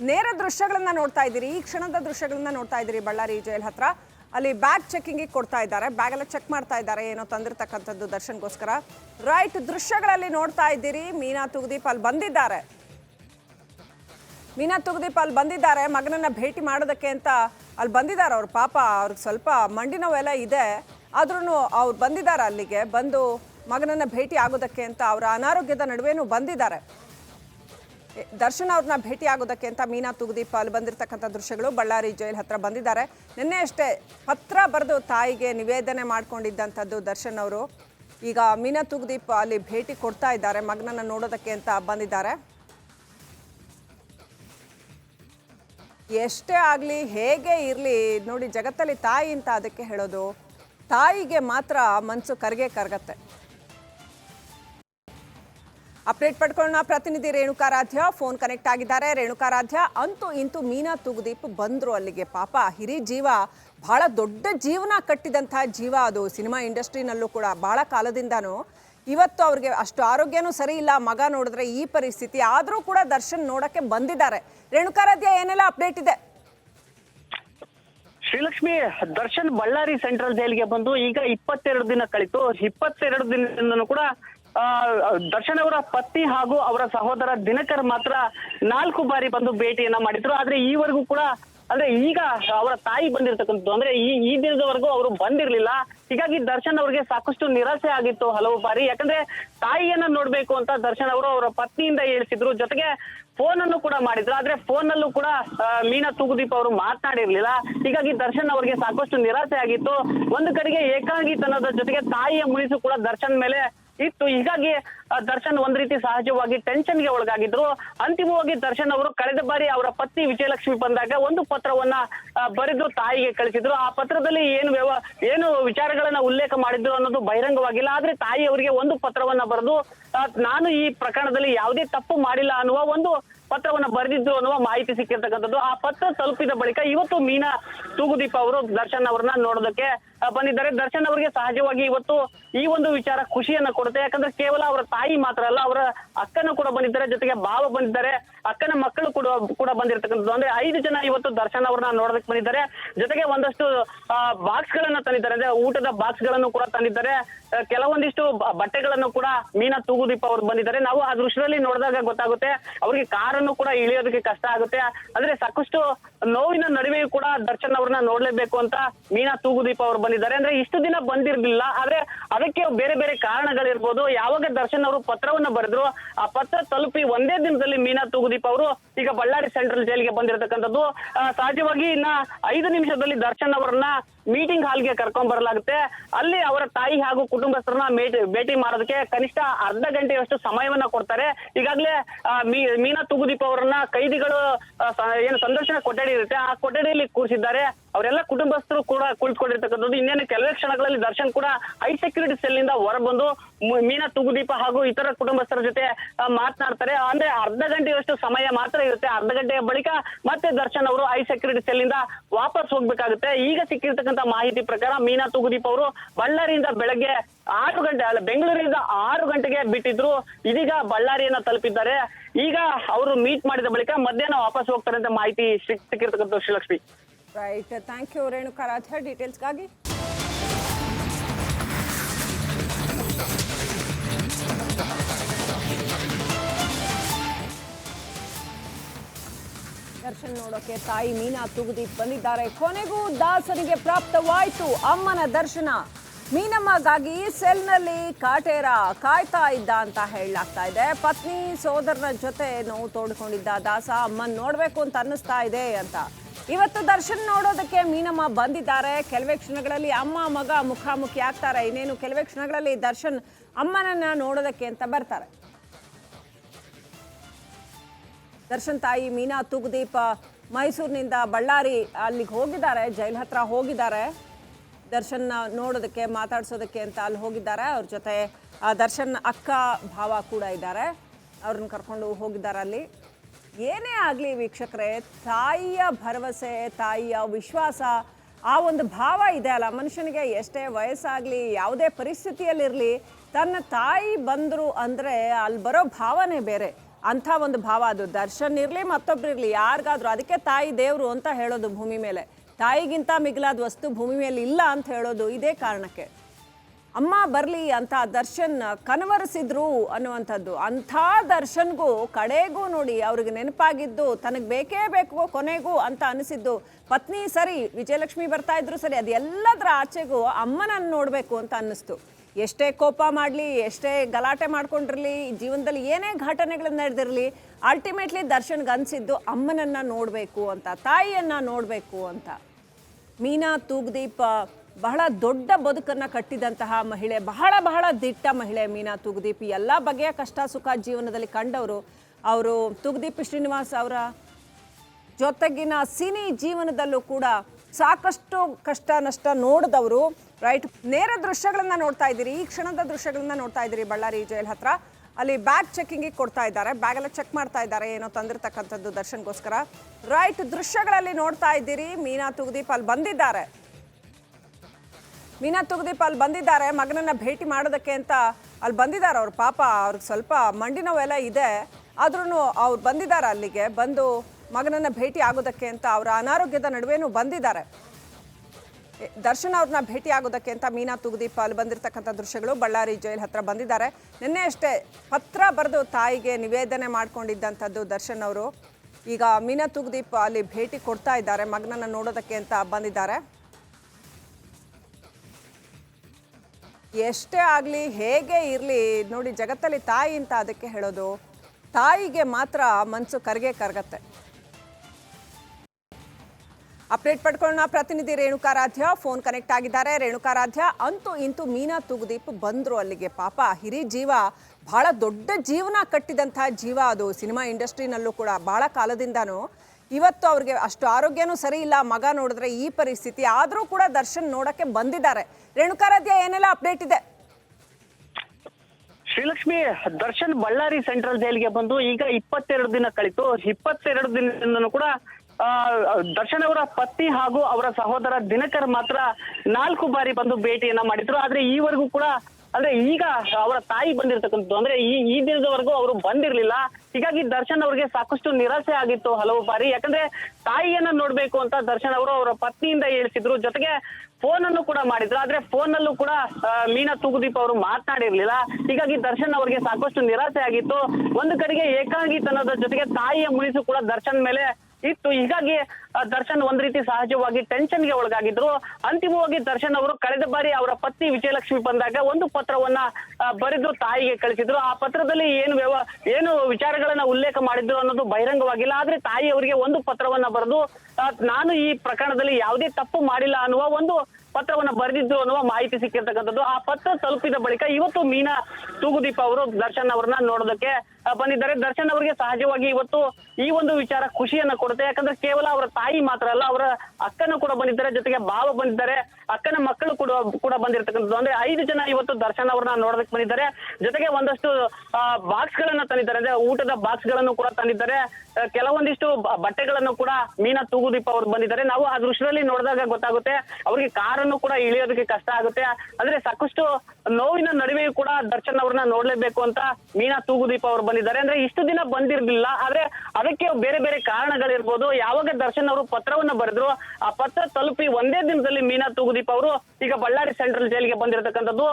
ನೇರ ದೃಶ್ಯಗಳನ್ನ ನೋಡ್ತಾ ಇದ್ದೀರಿ. ಈ ಕ್ಷಣದ ದೃಶ್ಯಗಳನ್ನ ನೋಡ್ತಾ ಇದ್ದೀರಿ ಬಳ್ಳಾರಿ ಜೈಲ್ ಹತ್ರ. ಅಲ್ಲಿ ಬ್ಯಾಗ್ ಚೆಕ್ಕಿಂಗಿಗೆ ಕೊಡ್ತಾ ಇದ್ದಾರೆ. ಬ್ಯಾಗ್ ಎಲ್ಲ ಚೆಕ್ ಮಾಡ್ತಾ ಇದ್ದಾರೆ. ಏನೋ ತಂದಿರತಕ್ಕಂಥದ್ದು ದರ್ಶನ್ಗೋಸ್ಕರ. ರೈಟ್ ದೃಶ್ಯಗಳಲ್ಲಿ ನೋಡ್ತಾ ಇದ್ದೀರಿ. ಮೀನಾ ತುಗದೀಪ್ ಅಲ್ಲಿ ಬಂದಿದ್ದಾರೆ. ಮೀನಾ ತುಗದೀಪ್ ಅಲ್ಲಿ ಬಂದಿದ್ದಾರೆ. ಮಗನನ್ನ ಭೇಟಿ ಮಾಡೋದಕ್ಕೆ ಅಂತ ಅಲ್ಲಿ ಬಂದಿದ್ದಾರೆ ಅವ್ರ. ಪಾಪ ಅವ್ರಿಗೆ ಸ್ವಲ್ಪ ಮಂಡಿ ನೋವೆಲ್ಲ ಇದೆ. ಆದ್ರೂ ಅವ್ರು ಬಂದಿದ್ದಾರೆ ಅಲ್ಲಿಗೆ. ಬಂದು ಮಗನನ್ನ ಭೇಟಿ ಆಗೋದಕ್ಕೆ ಅಂತ ಅವರ ಅನಾರೋಗ್ಯದ ನಡುವೆನೂ ಬಂದಿದ್ದಾರೆ. ದರ್ಶನ್ ಅವ್ರನ್ನ ಭೇಟಿ ಆಗೋದಕ್ಕೆ ಅಂತ ಮೀನಾ ತುಗದೀಪ್ ಅಲ್ಲಿ ಬಂದಿರತಕ್ಕಂಥ ದೃಶ್ಯಗಳು. ಬಳ್ಳಾರಿ ಜೈಲ್ ಹತ್ರ ಬಂದಿದ್ದಾರೆ. ನಿನ್ನೆ ಅಷ್ಟೇ ಪತ್ರ ಬರೆದು ತಾಯಿಗೆ ನಿವೇದನೆ ಮಾಡ್ಕೊಂಡಿದ್ದಂಥದ್ದು ದರ್ಶನ್ ಅವರು. ಈಗ ಮೀನಾ ತುಗದೀಪ್ ಅಲ್ಲಿ ಭೇಟಿ ಕೊಡ್ತಾ ಇದ್ದಾರೆ, ಮಗನನ್ನ ನೋಡೋದಕ್ಕೆ ಅಂತ ಬಂದಿದ್ದಾರೆ. ಎಷ್ಟೇ ಆಗಲಿ, ಹೇಗೆ ಇರಲಿ, ನೋಡಿ ಜಗತ್ತಲ್ಲಿ ತಾಯಿ ಅಂತ ಅದಕ್ಕೆ ಹೇಳೋದು, ತಾಯಿಗೆ ಮಾತ್ರ ಮನಸ್ಸು ಕರ್ಗೆ ಕರಗತ್ತೆ. ಅಪ್ಡೇಟ್ ಪಡ್ಕೊಳ್ಳೋಣ. ಪ್ರತಿನಿಧಿ ರೇಣುಕಾರಾಧ್ಯ ಫೋನ್ ಕನೆಕ್ಟ್ ಆಗಿದ್ದಾರೆ. ರೇಣುಕಾರಾಧ್ಯ, ಅಂತೂ ಇಂತೂ ಮೀನಾ ತೂಗುದೀಪ್ ಬಂದ್ರು ಅಲ್ಲಿಗೆ. ಪಾಪ, ಹಿರಿ ಜೀವ ಬಹಳ ದೊಡ್ಡ ಜೀವನ ಕಟ್ಟಿದಂತಹ ಜೀವ ಅದು. ಸಿನಿಮಾ ಇಂಡಸ್ಟ್ರಿನಲ್ಲೂ ಕೂಡ ಬಹಳ ಕಾಲದಿಂದನೂ ಇವತ್ತು ಅವ್ರಿಗೆ ಅಷ್ಟು ಆರೋಗ್ಯನೂ ಸರಿ ಇಲ್ಲ. ಮಗ ನೋಡಿದ್ರೆ ಈ ಪರಿಸ್ಥಿತಿ. ಆದರೂ ಕೂಡ ದರ್ಶನ್ ನೋಡಕ್ಕೆ ಬಂದಿದ್ದಾರೆ. ರೇಣುಕಾರಾಧ್ಯ, ಏನೆಲ್ಲ ಅಪ್ಡೇಟ್ ಇದೆ? ಶ್ರೀಲಕ್ಷ್ಮಿ, ದರ್ಶನ್ ಬಳ್ಳಾರಿ ಸೆಂಟ್ರಲ್ ಜೈಲಿಗೆ ಬಂದು ಈಗ ಇಪ್ಪತ್ತೆರಡು ದಿನ ಕಳಿತು. ಇಪ್ಪತ್ತೆರಡು ದಿನದಿಂದನೂ ಕೂಡ ದರ್ಶನ್ ಅವರ ಪತ್ನಿ ಹಾಗೂ ಅವರ ಸಹೋದರ ದಿನಕರ್ ಮಾತ್ರ ನಾಲ್ಕು ಬಾರಿ ಬಂದು ಭೇಟಿಯನ್ನ ಮಾಡಿದ್ರು. ಆದ್ರೆ ಈವರೆಗೂ ಕೂಡ ಅಂದ್ರೆ ಈಗ ಅವರ ತಾಯಿ ಬಂದಿರ್ತಕ್ಕಂಥದ್ದು. ಅಂದ್ರೆ ಈ ಈ ದಿನದವರೆಗೂ ಅವರು ಬಂದಿರ್ಲಿಲ್ಲ. ಹೀಗಾಗಿ ದರ್ಶನ್ ಅವರಿಗೆ ಸಾಕಷ್ಟು ನಿರಾಸೆ ಆಗಿತ್ತು ಹಲವು ಬಾರಿ. ಯಾಕಂದ್ರೆ ತಾಯಿಯನ್ನ ನೋಡ್ಬೇಕು ಅಂತ ದರ್ಶನ್ ಅವರು ಅವರ ಪತ್ನಿಯಿಂದ ಹೇಳಿಸಿದ್ರು ಜೊತೆಗೆ ಫೋನ್ ಅನ್ನು ಕೂಡ ಮಾಡಿದ್ರು. ಆದ್ರೆ ಫೋನ್ ಅಲ್ಲೂ ಕೂಡ ಮೀನಾ ತೂಗುದೀಪ್ ಅವರು ಮಾತನಾಡಿರ್ಲಿಲ್ಲ. ಹೀಗಾಗಿ ದರ್ಶನ್ ಅವರಿಗೆ ಸಾಕಷ್ಟು ನಿರಾಸೆ ಆಗಿತ್ತು. ಒಂದು ಕಡೆಗೆ ಏಕಾಂಗಿತನದ ಜೊತೆಗೆ ತಾಯಿಯ ಮುನಿಸು ಕೂಡ ದರ್ಶನ್ ಮೇಲೆ ಇತ್ತು. ಹೀಗಾಗಿ ದರ್ಶನ್ ಒಂದ್ ರೀತಿ ಸಹಜವಾಗಿ ಟೆನ್ಷನ್ಗೆ ಒಳಗಾಗಿದ್ರು. ಅಂತಿಮವಾಗಿ ದರ್ಶನ್ ಅವರು ಕಳೆದ ಬಾರಿ ಅವರ ಪತ್ನಿ ವಿಜಯಲಕ್ಷ್ಮಿ ಬಂದಾಗ ಒಂದು ಪತ್ರವನ್ನ ಬರೆದು ತಾಯಿಗೆ ಕಳಿಸಿದ್ರು. ಆ ಪತ್ರದಲ್ಲಿ ಏನು ವ್ಯವ, ಏನು ವಿಚಾರಗಳನ್ನ ಉಲ್ಲೇಖ ಮಾಡಿದ್ರು ಅನ್ನೋದು ಬಹಿರಂಗವಾಗಿಲ್ಲ. ಆದ್ರೆ ತಾಯಿ ಅವರಿಗೆ ಒಂದು ಪತ್ರವನ್ನ ಬರೆದು ನಾನು ಈ ಪ್ರಕರಣದಲ್ಲಿ ಯಾವುದೇ ತಪ್ಪು ಮಾಡಿಲ್ಲ ಅನ್ನುವ ಒಂದು ಪತ್ರವನ್ನ ಬರೆದಿದ್ರು ಅನ್ನುವ ಮಾಹಿತಿ ಸಿಕ್ಕಿರ್ತಕ್ಕಂಥದ್ದು. ಆ ಪತ್ರ ತಲುಪಿದ ಬಳಿಕ ಇವತ್ತು ಮೀನಾ ತೂಗುದೀಪ್ ಅವರು ದರ್ಶನ್ ಅವ್ರನ್ನ ನೋಡೋದಕ್ಕೆ ಬಂದಿದ್ದಾರೆ. ದರ್ಶನ್ ಅವರಿಗೆ ಸಹಜವಾಗಿ ಇವತ್ತು ಈ ಒಂದು ವಿಚಾರ ಖುಷಿಯನ್ನ ಕೊಡುತ್ತೆ. ಯಾಕಂದ್ರೆ ಕೇವಲ ಅವರ ತಾಯಿ ಮಾತ್ರ ಅಲ್ಲ, ಅವರ ಅಕ್ಕನ ಕೂಡ ಬಂದಿದ್ದಾರೆ. ಜೊತೆಗೆ ಭಾವ ಬಂದಿದ್ದಾರೆ. ಅಕ್ಕನ ಮಕ್ಕಳು ಕೂಡ ಕೂಡ ಬಂದಿರತಕ್ಕಂಥದ್ದು. ಅಂದ್ರೆ ಐದು ಜನ ಇವತ್ತು ದರ್ಶನ್ ಅವ್ರನ್ನ ನೋಡೋದಕ್ಕೆ ಬಂದಿದ್ದಾರೆ. ಜೊತೆಗೆ ಒಂದಷ್ಟು ಬಾಕ್ಸ್ ಗಳನ್ನ ತಂದಿದ್ದಾರೆ. ಅಂದ್ರೆ ಊಟದ ಬಾಕ್ಸ್ಗಳನ್ನು ಕೂಡ ತಂದಿದ್ದಾರೆ. ಕೆಲವೊಂದಿಷ್ಟು ಬಟ್ಟೆಗಳನ್ನು ಕೂಡ ಮೀನಾ ತೂಗುದೀಪ ಅವರು ಬಂದಿದ್ದಾರೆ. ನಾವು ಆ ದೃಶ್ಯದಲ್ಲಿ ನೋಡಿದಾಗ ಗೊತ್ತಾಗುತ್ತೆ, ಅವರಿಗೆ ಕಾರನ್ನು ಕೂಡ ಇಳಿಯೋದಕ್ಕೆ ಕಷ್ಟ ಆಗುತ್ತೆ. ಅಂದ್ರೆ ಸಾಕಷ್ಟು ನೋವಿನ ನಡುವೆಯೂ ಕೂಡ ದರ್ಶನ್ ಅವ್ರನ್ನ ನೋಡ್ಲೇಬೇಕು ಅಂತ ಮೀನಾ ತೂಗುದೀಪ್ ಅವರು ಬಂದಿದ್ದಾರೆ. ಅಂದ್ರೆ ಇಷ್ಟು ದಿನ ಬಂದಿರ್ಲಿಲ್ಲ. ಆದ್ರೆ ಅದಕ್ಕೆ ಬೇರೆ ಬೇರೆ ಕಾರಣಗಳಿರ್ಬೋದು. ಯಾವಾಗ ದರ್ಶನ್ ಅವರು ಪತ್ರವನ್ನ ಬರೆದ್ರು, ಆ ಪತ್ರ ತಲುಪಿ ಒಂದೇ ದಿನದಲ್ಲಿ ಮೀನಾ ತೂಗುದೀಪ್ ಅವರು ಈಗ ಬಳ್ಳಾರಿ ಸೆಂಟ್ರಲ್ ಜೈಲಿಗೆ ಬಂದಿರತಕ್ಕಂಥದ್ದು. ಸಹಜವಾಗಿ ಇನ್ನ ಐದು ನಿಮಿಷದಲ್ಲಿ ದರ್ಶನ್ ಅವರನ್ನ ಮೀಟಿಂಗ್ ಹಾಲ್ಗೆ ಕರ್ಕೊಂಡ್ ಬರಲಾಗುತ್ತೆ. ಅಲ್ಲಿ ಅವರ ತಾಯಿ ಹಾಗೂ ಕುಟುಂಬಸ್ಥರನ್ನ ಭೇಟಿ ಮಾಡೋದಕ್ಕೆ ಕನಿಷ್ಠ ಅರ್ಧ ಗಂಟೆಯಷ್ಟು ಸಮಯವನ್ನ ಕೊಡ್ತಾರೆ. ಈಗಾಗಲೇ ಮೀನಾ ತೂಗುದೀಪ್ ಅವರನ್ನ ಕೈದಿಗಳು ಏನು ಸಂದರ್ಶನ ಕೊಠಡಿ ಇರುತ್ತೆ. ಆ ಕೊಠಡಿಯಲ್ಲಿ ಕೂರಿಸಿದ್ದಾರೆ. ಅವರೆಲ್ಲ ಕುಟುಂಬಸ್ಥರು ಕೂಡ ಕುಳಿತುಕೊಂಡಿರ್ತಕ್ಕಂಥದ್ದು. ಇನ್ನೇನು ಕೆಲವೇ ಕ್ಷಣಗಳಲ್ಲಿ ದರ್ಶನ್ ಕೂಡ ಹೈ ಸೆಕ್ಯೂರಿಟಿ ಸೆಲ್ನಿಂದ ಹೊರಬಂದು ಮೀನಾ ತುಗುದೀಪ ಹಾಗೂ ಇತರ ಕುಟುಂಬಸ್ಥರ ಜೊತೆ ಮಾತನಾಡ್ತಾರೆ. ಅಂದ್ರೆ ಅರ್ಧ ಗಂಟೆಯಷ್ಟು ಸಮಯ ಮಾತ್ರ ಇರುತ್ತೆ. ಅರ್ಧ ಗಂಟೆಯ ಬಳಿಕ ಮತ್ತೆ ದರ್ಶನ್ ಅವರು ಹೈ ಸೆಕ್ಯೂರಿಟಿ ಸೆಲ್ನಿಂದ ವಾಪಸ್ ಹೋಗ್ಬೇಕಾಗುತ್ತೆ. ಈಗ ಸಿಕ್ಕಿರ್ತಕ್ಕಂಥ ಮಾಹಿತಿ ಪ್ರಕಾರ ಮೀನಾ ತುಗುದೀಪ್ ಅವರು ಬಳ್ಳಾರಿಯಿಂದ ಬೆಳಗ್ಗೆ ಆರು ಗಂಟೆ, ಅಲ್ಲ ಬೆಂಗಳೂರಿಂದ ಆರು ಗಂಟೆಗೆ ಬಿಟ್ಟಿದ್ರು. ಇದೀಗ ಬಳ್ಳಾರಿಯನ್ನ ತಲುಪಿದ್ದಾರೆ. ಈಗ ಅವರು ಮೀಟ್ ಮಾಡಿದ ಬಳಿಕ ಮಧ್ಯಾಹ್ನ ವಾಪಸ್ ಹೋಗ್ತಾರೆ ಅಂತ ಮಾಹಿತಿ ಸಿಕ್- ಸಿಕ್ಕಿರ್ತಕ್ಕಂಥ Srilakshmi. Right thank you Renukaradhya ಡೀಟೇಲ್ಸ್ಗಾಗಿ Darshan ನೋಡೋಕೆ ತಾಯಿ ಮೀನಾ ತುಗುದೀಪ್ ಬಂದಿದ್ದಾರೆ. ಕೊನೆಗೂ ದಾಸನಿಗೆ ಪ್ರಾಪ್ತವಾಯಿತು ಅಮ್ಮನ ದರ್ಶನ. ಮೀನಮ್ಮಗಾಗಿ ಸೆಲ್ನಲ್ಲಿ ಕಾಟೇರ ಕಾಯ್ತಾ ಇದ್ದ ಅಂತ ಹೇಳಲಾಗ್ತಾ ಇದೆ. ಪತ್ನಿ ಸೋದರನ ಜೊತೆ ನೋವು ತೋಡ್ಕೊಂಡಿದ್ದ ದಾಸ, ಅಮ್ಮನ್ ನೋಡಬೇಕು ಅಂತ ಅನ್ನಿಸ್ತಾ ಇದೆ ಅಂತ. ಇವತ್ತು ದರ್ಶನ್ ನೋಡೋದಕ್ಕೆ ಮೀನಮ್ಮ ಬಂದಿದ್ದಾರೆ. ಕೆಲವೇ ಕ್ಷಣಗಳಲ್ಲಿ ಅಮ್ಮ, ಮಗ ಮುಖಾಮುಖಿ ಆಗ್ತಾರೆ. ಇನ್ನೇನು ಕೆಲವೇ ಕ್ಷಣಗಳಲ್ಲಿ ದರ್ಶನ್ ಅಮ್ಮನನ್ನ ನೋಡೋದಕ್ಕೆ ಅಂತ ಬರ್ತಾರೆ. ದರ್ಶನ್ ತಾಯಿ ಮೀನಾ ತೂಗುದೀಪ ಮೈಸೂರಿನಿಂದ ಬಳ್ಳಾರಿ ಅಲ್ಲಿಗೆ ಹೋಗಿದ್ದಾರೆ. ಜೈಲ್ ಹತ್ರ ಹೋಗಿದ್ದಾರೆ. ದರ್ಶನ್ ನೋಡೋದಕ್ಕೆ, ಮಾತಾಡ್ಸೋದಕ್ಕೆ ಅಂತ ಅಲ್ಲಿ ಹೋಗಿದ್ದಾರೆ. ಅವ್ರ ಜೊತೆ ದರ್ಶನ್ ಅಕ್ಕ, ಭಾವ ಕೂಡ ಇದ್ದಾರೆ. ಅವ್ರನ್ನ ಕರ್ಕೊಂಡು ಹೋಗಿದ್ದಾರೆ ಅಲ್ಲಿ. ಏನೇ ಆಗಲಿ ವೀಕ್ಷಕರೇ, ತಾಯಿಯ ಭರವಸೆ, ತಾಯಿಯ ವಿಶ್ವಾಸ, ಆ ಒಂದು ಭಾವ ಇದೆ ಅಲ್ಲ. ಮನುಷ್ಯನಿಗೆ ಎಷ್ಟೇ ವಯಸ್ಸಾಗಲಿ, ಯಾವುದೇ ಪರಿಸ್ಥಿತಿಯಲ್ಲಿರಲಿ, ತನ್ನ ತಾಯಿ ಬಂದರು ಅಂದರೆ ಅಲ್ಲಿ ಬರೋ ಭಾವನೆ ಬೇರೆ. ಅಂಥ ಒಂದು ಭಾವ ಅದು. ದರ್ಶನ್ ಇರಲಿ, ಮತ್ತೊಬ್ರು ಇರಲಿ, ಯಾರಿಗಾದ್ರೂ ಅದಕ್ಕೆ ತಾಯಿ ದೇವರು ಅಂತ ಹೇಳೋದು ಭೂಮಿ ಮೇಲೆ. ತಾಯಿಗಿಂತ ಮಿಗಿಲಾದ ವಸ್ತು ಭೂಮಿ ಮೇಲೆ ಇಲ್ಲ ಅಂತ ಹೇಳೋದು ಇದೇ ಕಾರಣಕ್ಕೆ. ಅಮ್ಮ ಬರಲಿ ಅಂತ ದರ್ಶನ್ ಕನವರಿಸಿದ್ರು ಅನ್ನುವಂಥದ್ದು. ಅಂಥ ದರ್ಶನ್ಗೂ, ಕಡೆಗೂ ನೋಡಿ ಅವ್ರಿಗೆ ನೆನಪಾಗಿದ್ದು, ತನಗೆ ಬೇಕೇ ಬೇಕು ಕೊನೆಗೂ ಅಂತ ಅನಿಸಿದ್ದು. ಪತ್ನಿ ಸರಿ, ವಿಜಯಲಕ್ಷ್ಮಿ ಬರ್ತಾ ಇದ್ರು ಸರಿ ಅದೆಲ್ಲದರ ಆಚೆಗೂ ಅಮ್ಮನನ್ನು ನೋಡಬೇಕು ಅಂತ ಅನ್ನಿಸ್ತು. ಎಷ್ಟೇ ಕೋಪ ಮಾಡಲಿ, ಎಷ್ಟೇ ಗಲಾಟೆ ಮಾಡ್ಕೊಂಡಿರಲಿ, ಜೀವನದಲ್ಲಿ ಏನೇ ಘಟನೆಗಳು ನಡೆದಿರಲಿ ಅಲ್ಟಿಮೇಟ್ಲಿ ದರ್ಶನ್ಗೆ ಅನಿಸಿದ್ದು ಅಮ್ಮನನ್ನು ನೋಡಬೇಕು ಅಂತ, ತಾಯಿಯನ್ನು ನೋಡಬೇಕು ಅಂತ. ಮೀನಾ, ತೂಗ್ದೀಪ್ ಬಹಳ ದೊಡ್ಡ ಬದುಕನ್ನು ಕಟ್ಟಿದಂತಹ ಮಹಿಳೆ, ಬಹಳ ಬಹಳ ದಿಟ್ಟ ಮಹಿಳೆ ಮೀನಾ ತುಗುದೀಪ್. ಎಲ್ಲ ಬಗೆಯ ಕಷ್ಟ ಸುಖ ಜೀವನದಲ್ಲಿ ಕಂಡವರು ಅವರು ತುಗುದೀಪ್ ಶ್ರೀನಿವಾಸ್ ಅವರ ಜೊತೆಗಿನ ಸಿನಿ ಜೀವನದಲ್ಲೂ ಕೂಡ ಸಾಕಷ್ಟು ಕಷ್ಟ ನಷ್ಟ ನೋಡಿದವರು. ರೈಟ್ ನೇರ ದೃಶ್ಯಗಳನ್ನು ನೋಡ್ತಾ ಇದ್ದೀರಿ, ಈ ಕ್ಷಣದ ದೃಶ್ಯಗಳನ್ನ ನೋಡ್ತಾ ಇದ್ದೀರಿ ಬಳ್ಳಾರಿ ಜೈಲ್ ಹತ್ರ. ಅಲ್ಲಿ ಬ್ಯಾಗ್ ಚೆಕ್ಕಿಂಗಿಗೆ ಕೊಡ್ತಾ ಇದ್ದಾರೆ ಬ್ಯಾಗ್ ಎಲ್ಲ ಚೆಕ್ ಮಾಡ್ತಾ ಇದ್ದಾರೆ, ಏನೋ ತಂದಿರತಕ್ಕಂಥದ್ದು ದರ್ಶನ್ಗೋಸ್ಕರ. ರೈಟ್ ದೃಶ್ಯಗಳಲ್ಲಿ ನೋಡ್ತಾ ಇದ್ದೀರಿ, ಮೀನಾ ತುಗದೀಪ್ ಅಲ್ಲಿ ಬಂದಿದ್ದಾರೆ. ಮೀನಾ ತುಗದೀಪ್ ಅಲ್ಲಿ ಬಂದಿದ್ದಾರೆ, ಮಗನನ್ನ ಭೇಟಿ ಮಾಡೋದಕ್ಕೆ ಅಂತ ಅಲ್ಲಿ ಬಂದಿದ್ದಾರೆ ಅವ್ರ ಪಾಪ. ಅವ್ರಿಗೆ ಸ್ವಲ್ಪ ಮಂಡಿ ನೋವೆಲ್ಲ ಇದೆ. ಆದ್ರೂ ಅವ್ರು ಬಂದಿದ್ದಾರೆ ಅಲ್ಲಿಗೆ, ಬಂದು ಮಗನನ್ನ ಭೇಟಿ ಆಗೋದಕ್ಕೆ ಅಂತ ಅವರ ಅನಾರೋಗ್ಯದ ನಡುವೆನೂ ಬಂದಿದ್ದಾರೆ. ದರ್ಶನ್ ಅವ್ರನ್ನ ಭೇಟಿ ಆಗೋದಕ್ಕೆ ಅಂತ ಮೀನಾ ತುಗದೀಪ್ ಅಲ್ಲಿ ಬಂದಿರತಕ್ಕಂಥ ದೃಶ್ಯಗಳು ಬಳ್ಳಾರಿ ಜೈಲ್ ಹತ್ರ ಬಂದಿದ್ದಾರೆ. ನಿನ್ನೆ ಅಷ್ಟೇ ಪತ್ರ ಬರೆದು ತಾಯಿಗೆ ನಿವೇದನೆ ಮಾಡ್ಕೊಂಡಿದ್ದಂಥದ್ದು ದರ್ಶನ್ ಅವರು. ಈಗ ಮೀನಾ ತುಗದೀಪ್ ಅಲ್ಲಿ ಭೇಟಿ ಕೊಡ್ತಾ ಇದ್ದಾರೆ, ಮಗನನ್ನ ನೋಡೋದಕ್ಕೆ ಅಂತ ಬಂದಿದ್ದಾರೆ. ಎಷ್ಟೇ ಆಗಲಿ, ಹೇಗೆ ಇರಲಿ, ನೋಡಿ ಜಗತ್ತಲ್ಲಿ ತಾಯಿ ಅಂತ ಅದಕ್ಕೆ ಹೇಳೋದು, ತಾಯಿಗೆ ಮಾತ್ರ ಮನಸ್ಸು ಕರ್ಗೆ ಕರಗತ್ತೆ. ಅಪ್ಡೇಟ್ ಪಡ್ಕೊಳ್ಳೋಣ. ಪ್ರತಿನಿಧಿ ರೇಣುಕಾರಾಧ್ಯ ಫೋನ್ ಕನೆಕ್ಟ್ ಆಗಿದ್ದಾರೆ. ರೇಣುಕಾರಾಧ್ಯ ಅಂತೂ ಇಂತೂ ಮೀನಾ ತೂಗುದೀಪ್ ಬಂದರು ಅಲ್ಲಿಗೆ. ಪಾಪ, ಹಿರಿ ಜೀವ ಬಹಳ ದೊಡ್ಡ ಜೀವನ ಕಟ್ಟಿದಂಥ ಜೀವ ಅದು. ಸಿನಿಮಾ ಇಂಡಸ್ಟ್ರಿನಲ್ಲೂ ಕೂಡ ಬಹಳ ಕಾಲದಿಂದನೂ ಇವತ್ತು ಅವ್ರಿಗೆ ಅಷ್ಟು ಆರೋಗ್ಯನೂ ಸರಿ ಇಲ್ಲ, ಮಗ ನೋಡಿದ್ರೆ ಈ ಪರಿಸ್ಥಿತಿ. ಆದರೂ ಕೂಡ ದರ್ಶನ್ ನೋಡಕ್ಕೆ ಬಂದಿದ್ದಾರೆ. ರೇಣುಕಾರಾಧ್ಯ ಏನೆಲ್ಲ ಅಪ್ಡೇಟ್ ಇದೆ? ಶ್ರೀಲಕ್ಷ್ಮಿ, ದರ್ಶನ್ ಬಳ್ಳಾರಿ ಸೆಂಟ್ರಲ್ ಜೈಲಿಗೆ ಬಂದು ಈಗ ಇಪ್ಪತ್ತೆರಡು ದಿನ ಕಳಿತು. ಇಪ್ಪತ್ತೆರಡು ದಿನದಿಂದನೂ ಕೂಡ ದರ್ಶನ್ ಅವರ ಪತ್ನಿ ಹಾಗೂ ಅವರ ಸಹೋದರ ದಿನಕರ್ ಮಾತ್ರ ನಾಲ್ಕು ಬಾರಿ ಬಂದು ಭೇಟಿಯನ್ನ ಮಾಡಿದ್ರು. ಆದ್ರೆ ಈವರೆಗೂ ಕೂಡ ಅಂದ್ರೆ ಈಗ ಅವರ ತಾಯಿ ಬಂದಿರ್ತಕ್ಕಂಥದ್ದು, ಅಂದ್ರೆ ಈ ಈ ದಿನದವರೆಗೂ ಅವರು ಬಂದಿರಲಿಲ್ಲ. ಹೀಗಾಗಿ ದರ್ಶನ್ ಅವರಿಗೆ ಸಾಕಷ್ಟು ನಿರಾಸೆ ಆಗಿತ್ತು ಹಲವು ಬಾರಿ. ಯಾಕಂದ್ರೆ ತಾಯಿಯನ್ನ ನೋಡ್ಬೇಕು ಅಂತ ದರ್ಶನ್ ಅವರು ಅವರ ಪತ್ನಿಯಿಂದ ಹೇಳಿಸಿದ್ರು. ಜೊತೆಗೆ ಫೋನ್ ಅನ್ನು ಕೂಡ ಮಾಡಿದ್ರು. ಆದ್ರೆ ಫೋನ್ ಅಲ್ಲೂ ಕೂಡ ಮೀನಾ ತೂಗುದೀಪ್ ಅವರು ಮಾತನಾಡಿರ್ಲಿಲ್ಲ ಹೀಗಾಗಿ ದರ್ಶನ್ ಅವರಿಗೆ ಸಾಕಷ್ಟು ನಿರಾಸೆ ಆಗಿತ್ತು. ಒಂದು ಕಡೆಗೆ ಏಕಾಂಗಿತನದ ಜೊತೆಗೆ ತಾಯಿಯ ಮುನಿಸು ಕೂಡ ದರ್ಶನ್ ಮೇಲೆ ಇತ್ತು. ಹೀಗಾಗಿ ದರ್ಶನ್ ಒಂದ್ ರೀತಿ ಸಹಜವಾಗಿ ಟೆನ್ಷನ್ಗೆ ಒಳಗಾಗಿದ್ರು. ಅಂತಿಮವಾಗಿ ದರ್ಶನ್ ಅವರು ಕಳೆದ ಬಾರಿ ಅವರ ಪತ್ನಿ ವಿಜಯಲಕ್ಷ್ಮಿ ಬಂದಾಗ ಒಂದು ಪತ್ರವನ್ನ ಬರೆದು ತಾಯಿಗೆ ಕಳಿಸಿದ್ರು. ಆ ಪತ್ರದಲ್ಲಿ ಏನು ವ್ಯವ, ಏನು ವಿಚಾರಗಳನ್ನ ಉಲ್ಲೇಖ ಮಾಡಿದ್ರು ಅನ್ನೋದು ಬಹಿರಂಗವಾಗಿಲ್ಲ. ಆದ್ರೆ ತಾಯಿ ಅವರಿಗೆ ಒಂದು ಪತ್ರವನ್ನ ಬರೆದು ನಾನು ಈ ಪ್ರಕರಣದಲ್ಲಿ ಯಾವುದೇ ತಪ್ಪು ಮಾಡಿಲ್ಲ ಅನ್ನುವ ಒಂದು ಪತ್ರವನ್ನ ಬರೆದಿದ್ರು ಅನ್ನುವ ಮಾಹಿತಿ ಸಿಕ್ಕಿರ್ತಕ್ಕಂಥದ್ದು. ಆ ಪತ್ರ ತಲುಪಿದ ಬಳಿಕ ಇವತ್ತು ಮೀನಾ ತೂಗುದೀಪ್ ಅವರು ದರ್ಶನ್ ಅವರನ್ನ ನೋಡೋದಕ್ಕೆ ಬಂದಿದ್ದಾರೆ. ದರ್ಶನ್ ಅವರಿಗೆ ಸಹಜವಾಗಿ ಇವತ್ತು ಈ ಒಂದು ವಿಚಾರ ಖುಷಿಯನ್ನ ಕೊಡುತ್ತೆ. ಯಾಕಂದ್ರೆ ಕೇವಲ ಅವರ ತಾಯಿ ಮಾತ್ರ ಅಲ್ಲ, ಅವರ ಅಕ್ಕನ ಕೂಡ ಬಂದಿದ್ದಾರೆ. ಜೊತೆಗೆ ಬಾವ ಬಂದಿದ್ದಾರೆ. ಅಕ್ಕನ ಮಕ್ಕಳು ಕೂಡ ಕೂಡ ಬಂದಿರತಕ್ಕಂಥದ್ದು. ಅಂದ್ರೆ ಐದು ಜನ ಇವತ್ತು ದರ್ಶನ್ ಅವ್ರನ್ನ ನೋಡೋದಕ್ಕೆ ಬಂದಿದ್ದಾರೆ. ಜೊತೆಗೆ ಒಂದಷ್ಟು ಬಾಕ್ಸ್ ಗಳನ್ನ ತಂದಿದ್ದಾರೆ. ಅಂದ್ರೆ ಊಟದ ಬಾಕ್ಸ್ಗಳನ್ನು ಕೂಡ ತಂದಿದ್ದಾರೆ. ಕೆಲವೊಂದಿಷ್ಟು ಬಟ್ಟೆಗಳನ್ನು ಕೂಡ ಮೀನಾ ತೂಗುದೀಪ ಅವರು ಬಂದಿದ್ದಾರೆ. ನಾವು ಆ ದೃಶ್ಯದಲ್ಲಿ ನೋಡಿದಾಗ ಗೊತ್ತಾಗುತ್ತೆ, ಅವರಿಗೆ ಕಾರನ್ನು ಕೂಡ ಇಳಿಯೋದಕ್ಕೆ ಕಷ್ಟ ಆಗುತ್ತೆ. ಅಂದ್ರೆ ಸಾಕಷ್ಟು ನೋವಿನ ನಡುವೆಯೂ ಕೂಡ ದರ್ಶನ್ ಅವ್ರನ್ನ ನೋಡ್ಲೇಬೇಕು ಅಂತ ಮೀನಾ ತೂಗುದೀಪ ಅವರು ಬಂದಿದ್ದಾರೆ. ಅಂದ್ರೆ ಇಷ್ಟು ದಿನ ಬಂದಿರ್ಲಿಲ್ಲ. ಆದ್ರೆ ಅದಕ್ಕೆ ಬೇರೆ ಬೇರೆ ಕಾರಣಗಳಿರ್ಬೋದು. ಯಾವಾಗ ದರ್ಶನ್ ಅವರು ಪತ್ರವನ್ನ ಬರೆದ್ರು, ಆ ಪತ್ರ ತಲುಪಿ ಒಂದೇ ದಿನದಲ್ಲಿ ಮೀನಾ ತೂಗುದೀಪ್ ಅವರು ಈಗ ಬಳ್ಳಾರಿ ಸೆಂಟ್ರಲ್ ಜೈಲಿಗೆ ಬಂದಿರತಕ್ಕಂಥದ್ದು.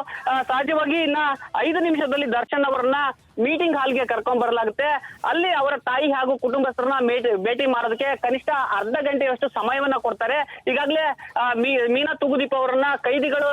ಸಹಜವಾಗಿ ಇನ್ನ ಐದು ನಿಮಿಷದಲ್ಲಿ ದರ್ಶನ್ ಅವರನ್ನ ಮೀಟಿಂಗ್ ಹಾಲ್ಗೆ ಕರ್ಕೊಂಡ್ ಬರಲಾಗುತ್ತೆ. ಅಲ್ಲಿ ಅವರ ತಾಯಿ ಹಾಗೂ ಕುಟುಂಬಸ್ಥರನ್ನ ಭೇಟಿ ಮಾಡೋದಕ್ಕೆ ಕನಿಷ್ಠ ಅರ್ಧ ಗಂಟೆಯಷ್ಟು ಸಮಯವನ್ನ ಕೊಡ್ತಾರೆ. ಈಗಾಗಲೇ ಮೀನಾ ತುಗುದೀಪ್ ಅವರನ್ನ ಕೈದಿಗಳು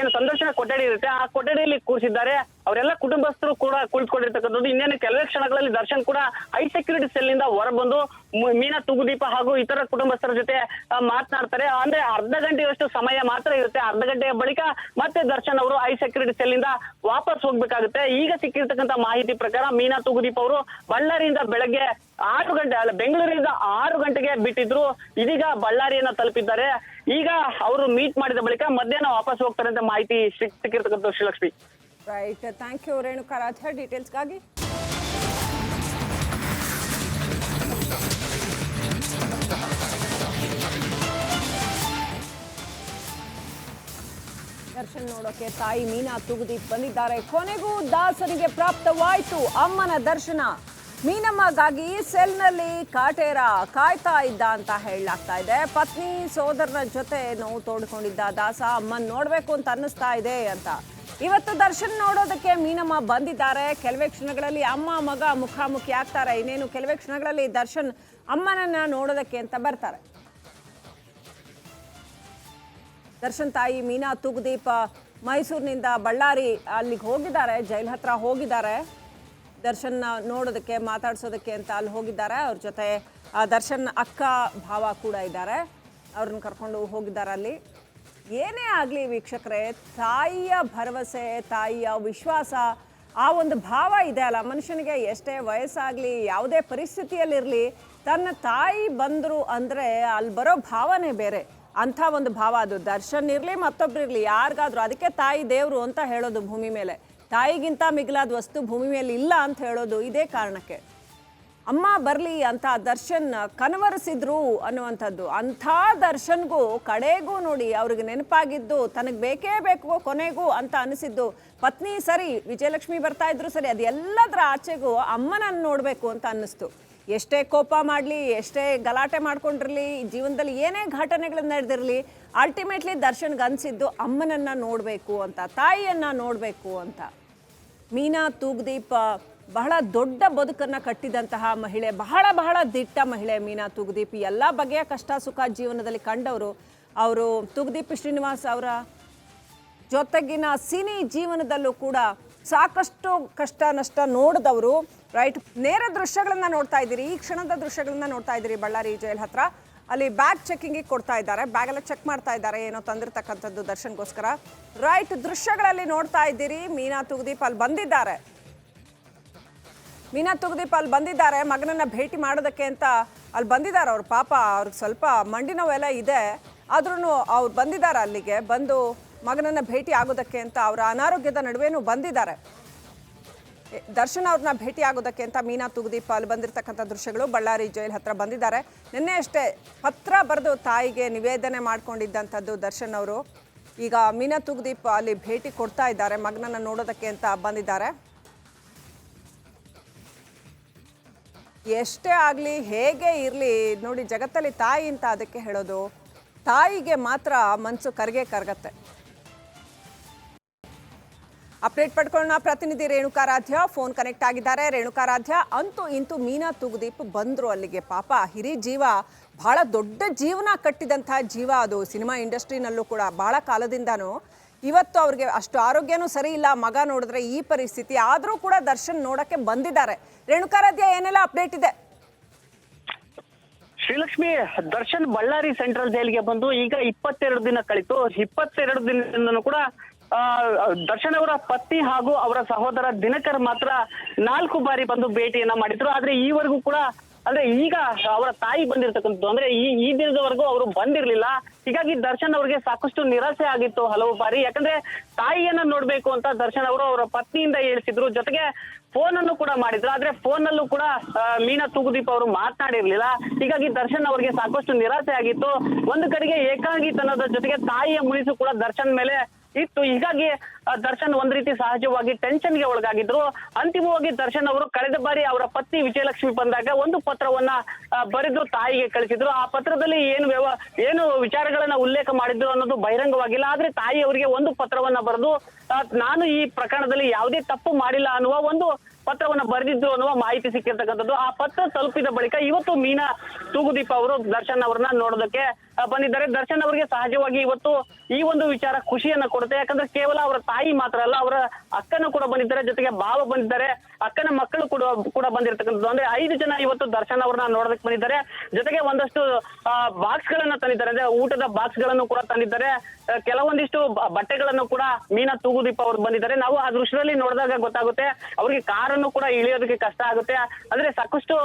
ಏನು ಸಂದರ್ಶನ ಕೊಠಡಿ ಇರುತ್ತೆ. ಆ ಕೊಠಡಿಯಲ್ಲಿ ಕೂರಿಸಿದ್ದಾರೆ. ಅವರೆಲ್ಲ ಕುಟುಂಬಸ್ಥರು ಕೂಡ ಕುಳಿತುಕೊಂಡಿರ್ತಕ್ಕಂಥದ್ದು. ಇನ್ನೇನು ಕೆಲವೇ ಕ್ಷಣಗಳಲ್ಲಿ ದರ್ಶನ್ ಕೂಡ ಹೈ ಸೆಕ್ಯೂರಿಟಿ ಸೆಲ್ನಿಂದ ಹೊರಬಂದು ಮೀನಾ ತುಗುದೀಪ ಹಾಗೂ ಇತರ ಕುಟುಂಬಸ್ಥರ ಜೊತೆ ಮಾತನಾಡ್ತಾರೆ. ಅಂದ್ರೆ ಅರ್ಧ ಗಂಟೆಯಷ್ಟು ಸಮಯ ಮಾತ್ರ ಇರುತ್ತೆ. ಅರ್ಧ ಗಂಟೆಯ ಬಳಿಕ ಮತ್ತೆ ದರ್ಶನ್ ಅವರು ಐ ಸೆಕ್ಯೂರಿಟಿ ಸೆಲ್ ಇಂದ ವಾಪಸ್ ಹೋಗ್ಬೇಕಾಗುತ್ತೆ. ಈಗ ಸಿಕ್ಕಿರ್ತಕ್ಕಂಥ ಮಾಹಿತಿ ಪ್ರಕಾರ ಮೀನಾ ತುಗುದೀಪ್ ಅವರು ಬಳ್ಳಾರಿಯಿಂದ ಬೆಳಗ್ಗೆ ಆರು ಗಂಟೆ, ಅಲ್ಲ ಬೆಂಗಳೂರಿಂದ ಆರು ಗಂಟೆಗೆ ಬಿಟ್ಟಿದ್ರು. ಇದೀಗ ಬಳ್ಳಾರಿಯನ್ನ ತಲುಪಿದ್ದಾರೆ. ಈಗ ಅವರು ಮೀಟ್ ಮಾಡಿದ ಬಳಿಕ ಮಧ್ಯಾಹ್ನ ವಾಪಸ್ ಹೋಗ್ತಾರೆ ಅಂತ ಮಾಹಿತಿ ಸಿಕ್- ಸಿಕ್ಕಿರ್ತಕ್ಕಂಥ Srilakshmi. Right thank you Renukaradhya ಡೀಟೇಲ್ಸ್ಗಾಗಿ Darshan ನೋಡೋಕೆ ತಾಯಿ ಮೀನಾ ತುಗುದೀಪ್ ಬಂದಿದ್ದಾರೆ. ಕೊನೆಗೂ ದಾಸರಿಗೆ ಪ್ರಾಪ್ತವಾಯಿತು ಅಮ್ಮನ ದರ್ಶನ. ಮೀನಮ್ಮಗಾಗಿ ಸೆಲ್ನಲ್ಲಿ ಕಾಟೇರ ಕಾಯ್ತಾ ಇದ್ದ ಅಂತ ಹೇಳಲಾಗ್ತಾ ಇದೆ. ಪತ್ನಿ ಸೋದರನ ಜೊತೆ ನೋವು ತೋಡ್ಕೊಂಡಿದ್ದ ದಾಸ, ಅಮ್ಮನ ನೋಡಬೇಕು ಅಂತ ಅನ್ನಿಸ್ತಾ ಇದೆ ಅಂತ. ಇವತ್ತು ದರ್ಶನ್ ನೋಡೋದಕ್ಕೆ ಮೀನಮ್ಮ ಬಂದಿದ್ದಾರೆ. ಕೆಲವೇ ಕ್ಷಣಗಳಲ್ಲಿ ಅಮ್ಮ, ಮಗ ಮುಖಾಮುಖಿ ಆಗ್ತಾರೆ. ಇನ್ನೇನು, ಕೆಲವೇ ಕ್ಷಣಗಳಲ್ಲಿ ದರ್ಶನ್ ಅಮ್ಮನನ್ನ ನೋಡೋದಕ್ಕೆ ಅಂತ ಬರ್ತಾರೆ. ದರ್ಶನ್ ತಾಯಿ ಮೀನಾ ತೂಗುದೀಪ ಮೈಸೂರಿನಿಂದ ಬಳ್ಳಾರಿ ಅಲ್ಲಿಗೆ ಹೋಗಿದ್ದಾರೆ, ಜೈಲ್ ಹತ್ರ ಹೋಗಿದ್ದಾರೆ. ದರ್ಶನ್ ನೋಡೋದಕ್ಕೆ, ಮಾತಾಡ್ಸೋದಕ್ಕೆ ಅಂತ ಅಲ್ಲಿ ಹೋಗಿದ್ದಾರೆ. ಅವ್ರ ಜೊತೆ ದರ್ಶನ್ ಅಕ್ಕ ಭಾವ ಕೂಡ ಇದ್ದಾರೆ. ಅವ್ರನ್ನ ಕರ್ಕೊಂಡು ಹೋಗಿದ್ದಾರೆ ಅಲ್ಲಿ. ಏನೇ ಆಗಲಿ ವೀಕ್ಷಕರೇ, ತಾಯಿಯ ಭರವಸೆ, ತಾಯಿಯ ವಿಶ್ವಾಸ, ಆ ಒಂದು ಭಾವ ಇದೆ ಅಲ್ಲ. ಮನುಷ್ಯನಿಗೆ ಎಷ್ಟೇ ವಯಸ್ಸಾಗಲಿ, ಯಾವುದೇ ಪರಿಸ್ಥಿತಿಯಲ್ಲಿರಲಿ, ತನ್ನ ತಾಯಿ ಬಂದರು ಅಂದರೆ ಅಲ್ಲಿ ಬರೋ ಭಾವನೆ ಬೇರೆ. ಅಂಥ ಒಂದು ಭಾವ ಅದು. ದರ್ಶನ್ ಇರಲಿ, ಮತ್ತೊಬ್ರು ಇರಲಿ, ಯಾರಿಗಾದ್ರೂ, ಅದಕ್ಕೆ ತಾಯಿ ದೇವರು ಅಂತ ಹೇಳೋದು ಭೂಮಿ ಮೇಲೆ. ತಾಯಿಗಿಂತ ಮಿಗಿಲಾದ ವಸ್ತು ಭೂಮಿ ಮೇಲೆ ಇಲ್ಲ ಅಂತ ಹೇಳೋದು ಇದೇ ಕಾರಣಕ್ಕೆ. ಅಮ್ಮ ಬರಲಿ ಅಂತ ದರ್ಶನ್ ಕನವರಿಸಿದ್ರು ಅನ್ನುವಂಥದ್ದು. ಅಂಥ ದರ್ಶನ್ಗೂ, ಕಡೆಗೂ ನೋಡಿ ಅವ್ರಿಗೆ ನೆನಪಾಗಿದ್ದು, ತನಗೆ ಬೇಕೇ ಬೇಕು ಕೊನೆಗೂ ಅಂತ ಅನಿಸಿದ್ದು. ಪತ್ನಿ ಸರಿ, ವಿಜಯಲಕ್ಷ್ಮಿ ಬರ್ತಾ ಇದ್ರು ಸರಿ ಅದೆಲ್ಲದರ ಆಚೆಗೂ ಅಮ್ಮನನ್ನು ನೋಡಬೇಕು ಅಂತ ಅನ್ನಿಸ್ತು. ಎಷ್ಟೇ ಕೋಪ ಮಾಡಲಿ, ಎಷ್ಟೇ ಗಲಾಟೆ ಮಾಡ್ಕೊಂಡಿರಲಿ ಜೀವನದಲ್ಲಿ ಏನೇ ಘಟನೆಗಳು ನಡೆದಿರಲಿ ಅಲ್ಟಿಮೇಟ್ಲಿ ದರ್ಶನ್ಗೆ ಅನಿಸಿದ್ದು ಅಮ್ಮನನ್ನು ನೋಡಬೇಕು ಅಂತ, ತಾಯಿಯನ್ನು ನೋಡಬೇಕು ಅಂತ. ಮೀನಾ, ತೂಗ್ದೀಪ ಬಹಳ ದೊಡ್ಡ ಬದುಕನ್ನು ಕಟ್ಟಿದಂತಹ ಮಹಿಳೆ, ಬಹಳ ಬಹಳ ದಿಟ್ಟ ಮಹಿಳೆ ಮೀನಾ, ತೂಗ್ದೀಪ್. ಎಲ್ಲ ಬಗೆಯ ಕಷ್ಟ, ಸುಖ ಜೀವನದಲ್ಲಿ ಕಂಡವರು ಅವರು ತೂಗ್ದೀಪ್ ಶ್ರೀನಿವಾಸ್ ಅವರ ಜೊತೆಗಿನ ಸಿನಿ ಜೀವನದಲ್ಲೂ ಕೂಡ ಸಾಕಷ್ಟು ಕಷ್ಟ ನಷ್ಟ ನೋಡಿದವರು ರೈಟ್ ನೇರ ದೃಶ್ಯಗಳನ್ನ ನೋಡ್ತಾ ಇದ್ದೀರಿ, ಈ ಕ್ಷಣದ ದೃಶ್ಯಗಳನ್ನ ನೋಡ್ತಾ ಇದ್ದೀರಿ ಬಳ್ಳಾರಿ ಜೈಲ್ ಹತ್ರ. ಅಲ್ಲಿ ಬ್ಯಾಗ್ ಚೆಕಿಂಗಿಗೆ ಕೊಡ್ತಾ ಇದ್ದಾರೆ ಬ್ಯಾಗ್ ಎಲ್ಲ ಚೆಕ್ ಮಾಡ್ತಾ ಇದ್ದಾರೆ, ಏನೋ ತಂದಿರತಕ್ಕಂಥದ್ದು ದರ್ಶನ್ಗೋಸ್ಕರ. ರೈಟ್ ದೃಶ್ಯಗಳಲ್ಲಿ ನೋಡ್ತಾ ಇದ್ದೀರಿ, ಮೀನಾ ತುಗದೀಪ್ ಅಲ್ಲಿ ಬಂದಿದ್ದಾರೆ. ಮೀನಾ ತುಗದೀಪ್ ಅಲ್ಲಿ ಬಂದಿದ್ದಾರೆ, ಮಗನನ್ನ ಭೇಟಿ ಮಾಡೋದಕ್ಕೆ ಅಂತ ಅಲ್ಲಿ ಬಂದಿದ್ದಾರೆ ಅವ್ರ. ಪಾಪ ಅವ್ರಿಗೆ ಸ್ವಲ್ಪ ಮಂಡಿ ನೋವೆಲ್ಲ ಇದೆ. ಆದ್ರೂ ಅವ್ರು ಬಂದಿದ್ದಾರೆ ಅಲ್ಲಿಗೆ, ಬಂದು ಮಗನನ್ನ ಭೇಟಿ ಆಗೋದಕ್ಕೆ ಅಂತ ಅವರ ಅನಾರೋಗ್ಯದ ನಡುವೆನೂ ಬಂದಿದ್ದಾರೆ. ದರ್ಶನ್ ಅವ್ರನ್ನ ಭೇಟಿ ಆಗೋದಕ್ಕೆ ಅಂತ ಮೀನಾ ತುಗದೀಪ್ ಅಲ್ಲಿ ಬಂದಿರತಕ್ಕಂಥ ದೃಶ್ಯಗಳು ಬಳ್ಳಾರಿ ಜೈಲ್ ಹತ್ರ ಬಂದಿದ್ದಾರೆ. ನಿನ್ನೆ ಅಷ್ಟೇ ಪತ್ರ ಬರೆದು ತಾಯಿಗೆ ನಿವೇದನೆ ಮಾಡ್ಕೊಂಡಿದ್ದಂಥದ್ದು ದರ್ಶನ್ ಅವರು. ಈಗ ಮೀನಾ ತುಗುದೀಪ ಅಲ್ಲಿ ಭೇಟಿ ಕೊಡ್ತಾ ಇದ್ದಾರೆ, ಮಗನನ್ನ ನೋಡೋದಕ್ಕೆ ಅಂತ ಬಂದಿದ್ದಾರೆ. ಎಷ್ಟೇ ಆಗಲಿ, ಹೇಗೆ ಇರಲಿ, ನೋಡಿ ಜಗತ್ತಲ್ಲಿ ತಾಯಿ ಅಂತ ಅದಕ್ಕೆ ಹೇಳೋದು, ತಾಯಿಗೆ ಮಾತ್ರ ಮನಸ್ಸು ಕರ್ಗೆ ಕರಗತ್ತೆ. ಅಪ್ಡೇಟ್ ಪಡ್ಕೊಳ್ಳೋಣ. ಪ್ರತಿನಿಧಿ ರೇಣುಕಾರಾಧ್ಯ ಫೋನ್ ಕನೆಕ್ಟ್ ಆಗಿದ್ದಾರೆ. ರೇಣುಕಾರಾಧ್ಯ ಅಂತೂ ಇಂತೂ ಮೀನಾ ತುಗುದೀಪ್ ಬಂದ್ರು ಅಲ್ಲಿಗೆ. ಪಾಪ, ಹಿರಿ ಜೀವ ಬಹಳ ದೊಡ್ಡ ಜೀವನ ಕಟ್ಟಿದಂತಹ ಜೀವ ಅದು. ಸಿನಿಮಾ ಇಂಡಸ್ಟ್ರಿನಲ್ಲೂ ಕೂಡ ಬಹಳ ಕಾಲದಿಂದನೂ ಇವತ್ತು ಅವ್ರಿಗೆ ಅಷ್ಟು ಆರೋಗ್ಯನೂ ಸರಿ ಇಲ್ಲ. ಮಗ ನೋಡಿದ್ರೆ ಈ ಪರಿಸ್ಥಿತಿ. ಆದರೂ ಕೂಡ ದರ್ಶನ್ ನೋಡಕ್ಕೆ ಬಂದಿದ್ದಾರೆ. ರೇಣುಕಾರಾಧ್ಯ ಏನೆಲ್ಲ ಅಪ್ಡೇಟ್ ಇದೆ? ಶ್ರೀಲಕ್ಷ್ಮಿ, ದರ್ಶನ್ ಬಳ್ಳಾರಿ ಸೆಂಟ್ರಲ್ ಜೈಲಿಗೆ ಬಂದು ಈಗ ಇಪ್ಪತ್ತೆರಡು ದಿನ ಕಳಿತು. ಇಪ್ಪತ್ತೆರಡು ದಿನದಿಂದನೂ ಕೂಡ ದರ್ಶನ್ ಅವರ ಪತ್ನಿ ಹಾಗೂ ಅವರ ಸಹೋದರ ದಿನಕರ್ ಮಾತ್ರ ನಾಲ್ಕು ಬಾರಿ ಬಂದು ಭೇಟಿಯನ್ನ ಮಾಡಿದ್ರು. ಆದ್ರೆ ಈವರೆಗೂ ಕೂಡ, ಅಂದ್ರೆ ಈಗ ಅವರ ತಾಯಿ ಬಂದಿರ್ತಕ್ಕಂಥದ್ದು, ಅಂದ್ರೆ ಈ ಈ ದಿನದವರೆಗೂ ಅವರು ಬಂದಿರ್ಲಿಲ್ಲ. ಹೀಗಾಗಿ ದರ್ಶನ್ ಅವರಿಗೆ ಸಾಕಷ್ಟು ನಿರಾಸೆ ಆಗಿತ್ತು ಹಲವು ಬಾರಿ. ಯಾಕಂದ್ರೆ ತಾಯಿಯನ್ನ ನೋಡ್ಬೇಕು ಅಂತ ದರ್ಶನ್ ಅವರು ಅವರ ಪತ್ನಿಯಿಂದ ಹೇಳ್ತಿದ್ರು ಜೊತೆಗೆ ಫೋನ್ ಅನ್ನು ಕೂಡ ಮಾಡಿದ್ರು. ಆದ್ರೆ ಫೋನ್ ಅಲ್ಲೂ ಕೂಡ ಮೀನಾ ತೂಗುದೀಪ್ ಅವರು ಮಾತನಾಡಿರ್ಲಿಲ್ಲ. ಹೀಗಾಗಿ ದರ್ಶನ್ ಅವರಿಗೆ ಸಾಕಷ್ಟು ನಿರಾಸೆ ಆಗಿತ್ತು. ಒಂದು ಕಡೆಗೆ ಏಕಾಂಗಿತನದ ಜೊತೆಗೆ ತಾಯಿಯ ಮುನಿಸು ಕೂಡ ದರ್ಶನ್ ಮೇಲೆ ಇತ್ತು. ಹೀಗಾಗಿ ದರ್ಶನ್ ಒಂದ್ ರೀತಿ ಸಹಜವಾಗಿ ಟೆನ್ಷನ್ಗೆ ಒಳಗಾಗಿದ್ರು. ಅಂತಿಮವಾಗಿ ದರ್ಶನ್ ಅವರು ಕಳೆದ ಬಾರಿ ಅವರ ಪತ್ನಿ ವಿಜಯಲಕ್ಷ್ಮಿ ಬಂದಾಗ ಒಂದು ಪತ್ರವನ್ನ ಬರೆದು ತಾಯಿಗೆ ಕಳಿಸಿದ್ರು. ಆ ಪತ್ರದಲ್ಲಿ ಏನು ವ್ಯವ, ಏನು ವಿಚಾರಗಳನ್ನ ಉಲ್ಲೇಖ ಮಾಡಿದ್ರು ಅನ್ನೋದು ಬಹಿರಂಗವಾಗಿಲ್ಲ. ಆದ್ರೆ ತಾಯಿ ಅವರಿಗೆ ಒಂದು ಪತ್ರವನ್ನ ಬರೆದು ನಾನು ಈ ಪ್ರಕರಣದಲ್ಲಿ ಯಾವುದೇ ತಪ್ಪು ಮಾಡಿಲ್ಲ ಅನ್ನುವ ಒಂದು ಪತ್ರವನ್ನ ಬರೆದಿದ್ರು ಅನ್ನುವ ಮಾಹಿತಿ ಸಿಕ್ಕಿರ್ತಕ್ಕಂಥದ್ದು. ಆ ಪತ್ರ ತಲುಪಿದ ಬಳಿಕ ಇವತ್ತು ಮೀನಾ ತೂಗುದೀಪ ಅವರು ದರ್ಶನ್ ಅವರನ್ನ ನೋಡೋದಕ್ಕೆ ಬಂದಿದ್ದಾರೆ. ದರ್ಶನ್ ಅವರಿಗೆ ಸಹಜವಾಗಿ ಇವತ್ತು ಈ ಒಂದು ವಿಚಾರ ಖುಷಿಯನ್ನ ಕೊಡುತ್ತೆ. ಯಾಕಂದ್ರೆ ಕೇವಲ ಅವರ ತಾಯಿ ಮಾತ್ರ ಅಲ್ಲ, ಅವರ ಅಕ್ಕನೂ ಕೂಡ ಬಂದಿದ್ದಾರೆ. ಜೊತೆಗೆ ಭಾವ ಬಂದಿದ್ದಾರೆ. ಅಕ್ಕನ ಮಕ್ಕಳು ಕೂಡ ಕೂಡ ಬಂದಿರತಕ್ಕಂಥದ್ದು. ಅಂದ್ರೆ ಐದು ಜನ ಇವತ್ತು ದರ್ಶನ್ ಅವ್ರನ್ನ ನೋಡೋದಕ್ಕೆ ಬಂದಿದ್ದಾರೆ. ಜೊತೆಗೆ ಒಂದಷ್ಟು ಬಾಕ್ಸ್ ಗಳನ್ನ ತಂದಿದ್ದಾರೆ. ಅಂದ್ರೆ ಊಟದ ಬಾಕ್ಸ್ಗಳನ್ನು ಕೂಡ ತಂದಿದ್ದಾರೆ. ಕೆಲವೊಂದಿಷ್ಟು ಬಟ್ಟೆಗಳನ್ನು ಕೂಡ ಮೀನಾ ತೂಗುದೀಪ ಅವರು ಬಂದಿದ್ದಾರೆ. ನಾವು ಆ ದೃಶ್ಯದಲ್ಲಿ ನೋಡಿದಾಗ ಗೊತ್ತಾಗುತ್ತೆ, ಅವರಿಗೆ ಕಾರನ್ನು ಕೂಡ ಇಳಿಯೋದಕ್ಕೆ ಕಷ್ಟ ಆಗುತ್ತೆ. ಅಂದ್ರೆ ಸಾಕಷ್ಟು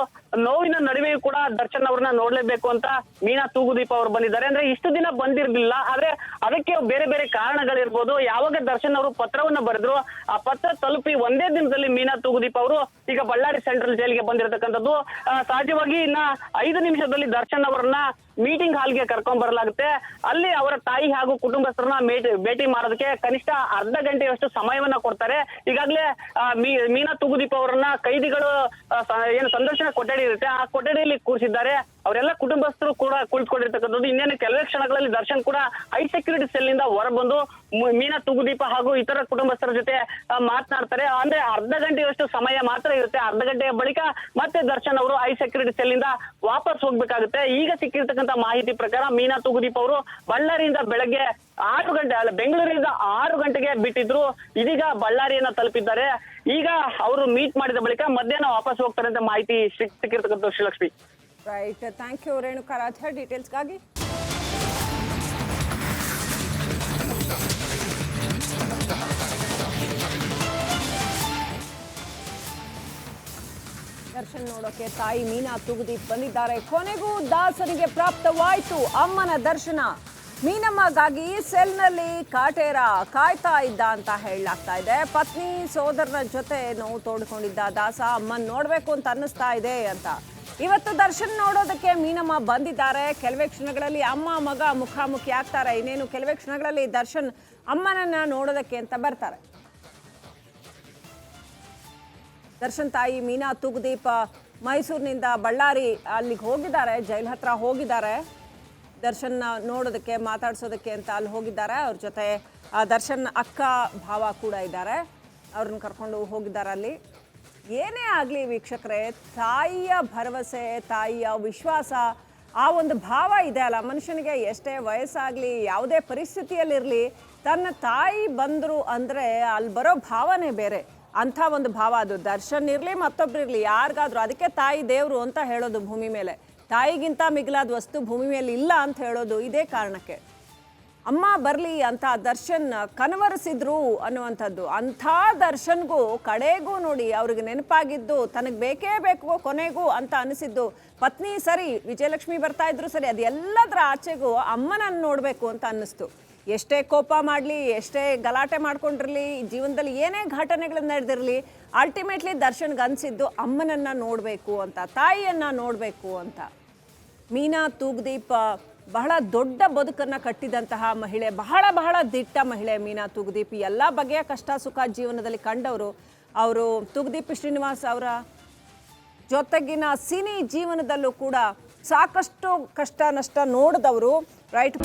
ನೋವಿನ ನಡುವೆಯೂ ಕೂಡ ದರ್ಶನ್ ಅವ್ರನ್ನ ನೋಡ್ಲೇಬೇಕು ಅಂತ ಮೀನಾ ತೂಗುದೀಪ ಅವರು ಬಂದಿದ್ದಾರೆ. ಅಂದ್ರೆ ಇಷ್ಟು ದಿನ ಬಂದಿರ್ಲಿಲ್ಲ, ಆದ್ರೆ ಅದಕ್ಕೆ ಬೇರೆ ಬೇರೆ ಕಾರಣಗಳಿರ್ಬೋದು. ಯಾವಾಗ ದರ್ಶನ್ ಅವರು ಪತ್ರವನ್ನ ಬರೆದ್ರು, ಆ ಪತ್ರ ತಲುಪಿ ಒಂದೇ ದಿನದಲ್ಲಿ ಮೀನಾ ತೂಗುದೀಪ್ ಅವರು ಈಗ ಬಳ್ಳಾರಿ ಸೆಂಟ್ರಲ್ ಜೈಲಿಗೆ ಬಂದಿರತಕ್ಕಂಥದ್ದು. ಸಹಜವಾಗಿ ಇನ್ನ ಐದು ನಿಮಿಷದಲ್ಲಿ ದರ್ಶನ್ ಅವರನ್ನ ಮೀಟಿಂಗ್ ಹಾಲ್ಗೆ ಕರ್ಕೊಂಡ್ ಬರಲಾಗುತ್ತೆ. ಅಲ್ಲಿ ಅವರ ತಾಯಿ ಹಾಗೂ ಕುಟುಂಬಸ್ಥರನ್ನ ಭೇಟಿ ಮಾಡೋದಕ್ಕೆ ಕನಿಷ್ಠ ಅರ್ಧ ಗಂಟೆಯಷ್ಟು ಸಮಯವನ್ನ ಕೊಡ್ತಾರೆ. ಈಗಾಗಲೇ ಮೀನಾ ತುಗುದೀಪ ಅವರನ್ನ ಕೈದಿಗಳು ಏನು ಸಂದರ್ಶನ ಕೊಠಡಿ ಇರುತ್ತೆ. ಆ ಕೊಠಡಿಯಲ್ಲಿ ಕೂರಿಸಿದ್ದಾರೆ. ಅವರೆಲ್ಲ ಕುಟುಂಬಸ್ಥರು ಕೂಡ ಕುಳಿತುಕೊಂಡಿರ್ತಕ್ಕಂಥದ್ದು. ಇನ್ನೇನು ಕೆಲವೇ ಕ್ಷಣಗಳಲ್ಲಿ ದರ್ಶನ್ ಕೂಡ ಹೈ ಸೆಕ್ಯೂರಿಟಿ ಸೆಲ್ನಿಂದ ಹೊರಬಂದು ಮೀನಾ ತುಗುದೀಪ ಹಾಗೂ ಇತರ ಕುಟುಂಬಸ್ಥರ ಜೊತೆ ಮಾತನಾಡ್ತಾರೆ. ಅಂದ್ರೆ ಅರ್ಧ ಗಂಟೆಯಷ್ಟು ಸಮಯ ಮಾತ್ರ ಇರುತ್ತೆ. ಅರ್ಧ ಗಂಟೆಯ ಬಳಿಕ ಮತ್ತೆ ದರ್ಶನ್ ಅವರು ಹೈ ಸೆಕ್ಯೂರಿಟಿ ಸೆಲ್ನಿಂದ ವಾಪಸ್ ಹೋಗ್ಬೇಕಾಗುತ್ತೆ. ಈಗ ಸಿಕ್ಕಿರ್ತಕ್ಕಂಥ ಮಾಹಿತಿ ಪ್ರಕಾರ ಮೀನಾ ತುಗುದೀಪ್ ಅವರು ಬಳ್ಳಾರಿಯಿಂದ ಬೆಳಗ್ಗೆ ಆರು ಗಂಟೆ ಅಲ್ಲ, ಬೆಂಗಳೂರಿಂದ ಆರು ಗಂಟೆಗೆ ಬಿಟ್ಟಿದ್ರು. ಇದೀಗ ಬಳ್ಳಾರಿಯನ್ನ ತಲುಪಿದ್ದಾರೆ. ಈಗ ಅವರು ಮೀಟ್ ಮಾಡಿದ ಬಳಿಕ ಮಧ್ಯಾಹ್ನ ವಾಪಸ್ ಹೋಗ್ತಾರೆ ಅಂತ ಮಾಹಿತಿ ಸಿಕ್- ಸಿಕ್ಕಿರ್ತಕ್ಕಂಥ Srilakshmi. Right thank you Renuka ಡೀಟೇಲ್ಸ್ಗಾಗಿ Darshan ನೋಡೋಕೆ ತಾಯಿ ಮೀನಾ ತುಗುದೀಪ್ ಬಂದಿದ್ದಾರೆ. ಕೊನೆಗೂ ದಾಸನಿಗೆ ಪ್ರಾಪ್ತವಾಯಿತು ಅಮ್ಮನ ದರ್ಶನ. ಮೀನಮ್ಮಗಾಗಿ ಸೆಲ್ನಲ್ಲಿ ಕಾಟೇರ ಕಾಯ್ತಾ ಇದ್ದ ಅಂತ ಹೇಳಲಾಗ್ತಾ ಇದೆ. ಪತ್ನಿ ಸೋದರನ ಜೊತೆ ನೋವು ತೋಡ್ಕೊಂಡಿದ್ದ ದಾಸ, ಅಮ್ಮನ ನೋಡಬೇಕು ಅಂತ ಅನ್ನಿಸ್ತಾ ಇದೆ ಅಂತ. ಇವತ್ತು ದರ್ಶನ್ ನೋಡೋದಕ್ಕೆ ಮೀನಮ್ಮ ಬಂದಿದ್ದಾರೆ. ಕೆಲವೇ ಕ್ಷಣಗಳಲ್ಲಿ ಅಮ್ಮ, ಮಗ ಮುಖಾಮುಖಿ ಆಗ್ತಾರೆ. ಇನ್ನೇನು, ಕೆಲವೇ ಕ್ಷಣಗಳಲ್ಲಿ ದರ್ಶನ್ ಅಮ್ಮನನ್ನ ನೋಡೋದಕ್ಕೆ ಅಂತ ಬರ್ತಾರೆ. ದರ್ಶನ್ ತಾಯಿ ಮೀನಾ ತೂಗುದೀಪ ಮೈಸೂರಿನಿಂದ ಬಳ್ಳಾರಿ ಅಲ್ಲಿಗೆ ಹೋಗಿದ್ದಾರೆ, ಜೈಲ್ ಹತ್ರ ಹೋಗಿದ್ದಾರೆ. ದರ್ಶನ್ ನೋಡೋದಕ್ಕೆ, ಮಾತಾಡ್ಸೋದಕ್ಕೆ ಅಂತ ಅಲ್ಲಿ ಹೋಗಿದ್ದಾರೆ. ಅವ್ರ ಜೊತೆ ದರ್ಶನ್ ಅಕ್ಕ ಭಾವ ಕೂಡ ಇದ್ದಾರೆ. ಅವ್ರನ್ನ ಕರ್ಕೊಂಡು ಹೋಗಿದ್ದಾರೆ ಅಲ್ಲಿ. ಏನೇ ಆಗಲಿ ವೀಕ್ಷಕರೇ, ತಾಯಿಯ ಭರವಸೆ, ತಾಯಿಯ ವಿಶ್ವಾಸ, ಆ ಒಂದು ಭಾವ ಇದೆ ಅಲ್ಲ. ಮನುಷ್ಯನಿಗೆ ಎಷ್ಟೇ ವಯಸ್ಸಾಗಲಿ, ಯಾವುದೇ ಪರಿಸ್ಥಿತಿಯಲ್ಲಿರಲಿ, ತನ್ನ ತಾಯಿ ಬಂದರು ಅಂದರೆ ಅಲ್ಲಿ ಬರೋ ಭಾವನೆ ಬೇರೆ. ಅಂಥ ಒಂದು ಭಾವ ಅದು. ದರ್ಶನ್ ಇರಲಿ, ಮತ್ತೊಬ್ರು ಇರಲಿ, ಯಾರಿಗಾದ್ರೂ ಅದಕ್ಕೆ ತಾಯಿ ದೇವರು ಅಂತ ಹೇಳೋದು ಭೂಮಿ ಮೇಲೆ. ತಾಯಿಗಿಂತ ಮಿಗಿಲಾದ ವಸ್ತು ಭೂಮಿ ಮೇಲೆ ಇಲ್ಲ ಅಂತ ಹೇಳೋದು ಇದೇ ಕಾರಣಕ್ಕೆ. ಅಮ್ಮ ಬರಲಿ ಅಂತ ದರ್ಶನ್ ಕನವರಿಸಿದ್ರು ಅನ್ನುವಂಥದ್ದು. ಅಂಥ ದರ್ಶನ್ಗೂ, ಕಡೆಗೂ ನೋಡಿ ಅವ್ರಿಗೆ ನೆನಪಾಗಿದ್ದು, ತನಗೆ ಬೇಕೇ ಬೇಕು ಕೊನೆಗೂ ಅಂತ ಅನಿಸಿದ್ದು ಪತ್ನಿ ಸರಿ, ವಿಜಯಲಕ್ಷ್ಮಿ ಬರ್ತಾ ಇದ್ರು ಸರಿ ಅದೆಲ್ಲದರ ಆಚೆಗೂ ಅಮ್ಮನನ್ನು ನೋಡಬೇಕು ಅಂತ ಅನ್ನಿಸ್ತು. ಎಷ್ಟೇ ಕೋಪ ಮಾಡಲಿ, ಎಷ್ಟೇ ಗಲಾಟೆ ಮಾಡ್ಕೊಂಡಿರಲಿ ಜೀವನದಲ್ಲಿ ಏನೇ ಘಟನೆಗಳು ನಡೆದಿರಲಿ ಅಲ್ಟಿಮೇಟ್ಲಿ ದರ್ಶನ್ಗೆ ಅನಿಸಿದ್ದು ಅಮ್ಮನನ್ನು ನೋಡಬೇಕು ಅಂತ, ತಾಯಿಯನ್ನು ನೋಡಬೇಕು ಅಂತ. ಮೀನಾ, ತೂಗುದೀಪ ಬಹಳ ದೊಡ್ಡ ಬದುಕನ್ನು ಕಟ್ಟಿದಂತಹ ಮಹಿಳೆ, ಬಹಳ ಬಹಳ ದಿಟ್ಟ ಮಹಿಳೆ ಮೀನಾ, ತೂಗುದೀಪ್. ಎಲ್ಲ ಬಗೆಯ ಕಷ್ಟ, ಸುಖ ಜೀವನದಲ್ಲಿ ಕಂಡವರು ಅವರು ತೂಗ್ದೀಪ್ ಶ್ರೀನಿವಾಸ್ ಅವರ ಜೊತೆಗಿನ ಸಿನಿ ಜೀವನದಲ್ಲೂ ಕೂಡ ಸಾಕಷ್ಟು ಕಷ್ಟ, ನಷ್ಟ ನೋಡಿದವರು ರೈಟ್